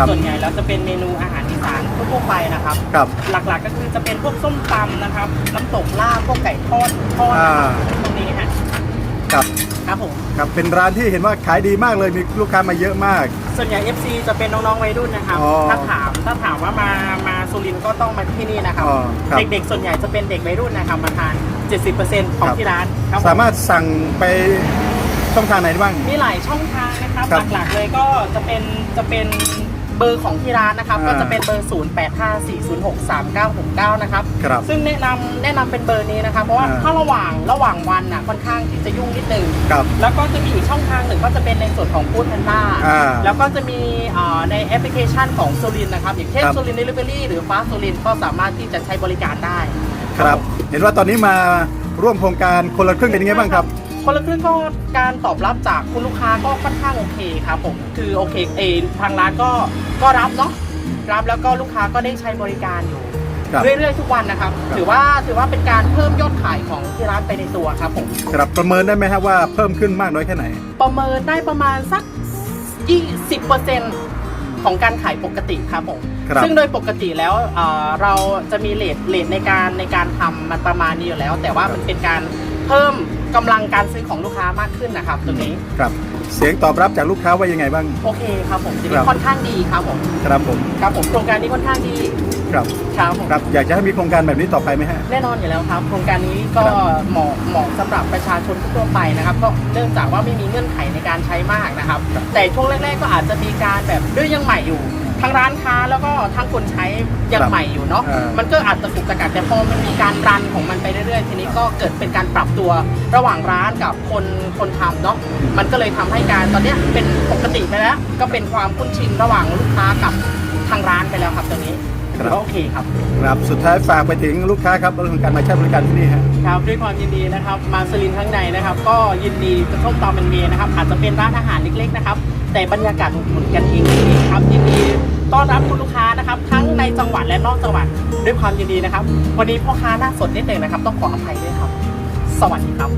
ครับส่วนใหญ่แล้วจะเป็นเมนูอาหารอีสานทั่วๆไปนะครับ ครับ หลักๆก็คือจะเป็นพวกส้มตำนะครับ น้ำตกลาบพวกไก่ทอดทอดอ่าตรงนี้ฮะครับ ครับผม ครับ เป็นร้านที่เห็นว่าขายดีมากเลย มีลูกค้ามาเยอะมาก ส่วนใหญ่ FC จะเป็นน้องๆวัยรุ่นนะครับ อ๋อถ้าถามถ้าถามว่ามา มาสุรินทร์ก็ต้องมาที่นี่นะครับ อ๋อครับ เด็กๆ ส่วนใหญ่จะเป็นเด็กวัยรุ่นนะครับมาทาน 70%ของครับที่ร้านครับผ สามารถสั่งไปช่องทางไหนได้บ้าง มีหลายช่องทางนะครับ ครับหลักๆเลยก็จะเป็นจะเป็น เบอร์ของที่ร้านนะครับ อ่าก็จะเป็นเบอร์ 0854063969 นะครับ ครับซึ่งแนะนำแนะนำเป็นเบอร์นี้นะครับ เพราะว่าอ่า ถ้าระหว่างระหว่างวันน่ะค่อนข้างที่จะยุ่งนิดนึง ครับ แล้วก็จะมีอีกช่องทางหนึ่งก็จะเป็นในส่วนของ Food Panda อ่าแล้วก็จะมีอ่าในแอปพลิเคชันของโซลินนะครับ อย่างเช่นครับ โซลินเดลิเวอรี่หรือฟ้าโซลินก็สามารถที่จะใช้บริการได้ ครับ เห็นว่าตอนนี้มาร่วมโครงการคนละครึ่งเป็นยังไงบ้างครับ คนละครึ่งก็การตอบรับจากคุณลูกค้าก็ค่อนข้างโอเคครับผมคือโอเคเออทางร้านก็ ก็รับเนาะรับแล้วก็ลูกค้าก็ได้ใช้บริการอยู่ ครับ เรื่อยๆทุกวันนะครับครับ ถือว่าถือว่าเป็นการเพิ่มยอดขายของที่ร้านไปในตัวครับผมครับประเมินได้ไหมครับว่าเพิ่มขึ้นมากน้อยแค่ไหน ประเมินได้ประมาณสัก20%ของการขายปกติครับผมครับ ซึ่งโดยปกติแล้วเอ่อเราจะมีเลทเลทในการในการทำมันประมาณนี้อยู่แล้ว แต่ว่ามันเป็นการเพิ่มกำลังการซื้อของลูกค้ามากขึ้นนะครับตรงนี้ ครับ เสียงตอบรับจากลูกค้าว่ายังไงบ้าง โอเคครับผมทีคนี้รับค่อนข้างดีครับผมครับผมครับผมโครงการนี้ค่อนข้างดีครับครับผมครับอยากจะให้มีโครงการแบบนี้ต่อไปไหมฮะ แน่นอนอยู่แล้วครับ โครงการนี้ก็ครับเหมาะเหมาะสำหรับประชาชนทั่วไปนะครับก็เนื่องจากว่าไม่มีเงื่อนไขในการใช้มากนะครับแต่ช่วงแรก ๆ ก็อาจจะมีการแบบด้วยยังใหม่อยู่ ทั้งร้านค้าแล้วก็ทั้งคนใช้ยังใหม่อยู่เนาะอ่ามั มันก็อาจจะถูกตะกัดแต่พอมันมีการรันของมันไปเรื่อยๆ ทีนี้ก็เกิดเป็นการปรับตัวระหว่างร้านกับคนคนทำเนาะมันก็เลยทำให้การตอนเนี้ยเป็นปกติไปแล้ว ก็เป็นความคุ้นชินระหว่างลูกค้ากับทางร้านไปแล้วครับตอนนี้ถือว่าโอเคครับ ครับสุดท้ายฝากไปถึงลูกค้าครับเรื่องของการมาใช้บริการที่นี่ฮะ ครับด้วยความยินดีนะครับมาสลินข้างในนะครับ ก็ยินดีจะส้มตำเป็นเมนะครับอาจจะเป็นร้านอาหารเล็กๆนะครับ แต่บรรยากาศอบอุ่นกันเองดีๆครับยินดีต้อนรับคุณลูกค้านะครับ ทั้งในจังหวัดและนอกจังหวัดด้วยความยินดีนะครับ วันนี้พ่อค้าหน้าสดนิดหนึ่งนะครับ ต้องขออภัยด้วยครับ สวัสดีครับ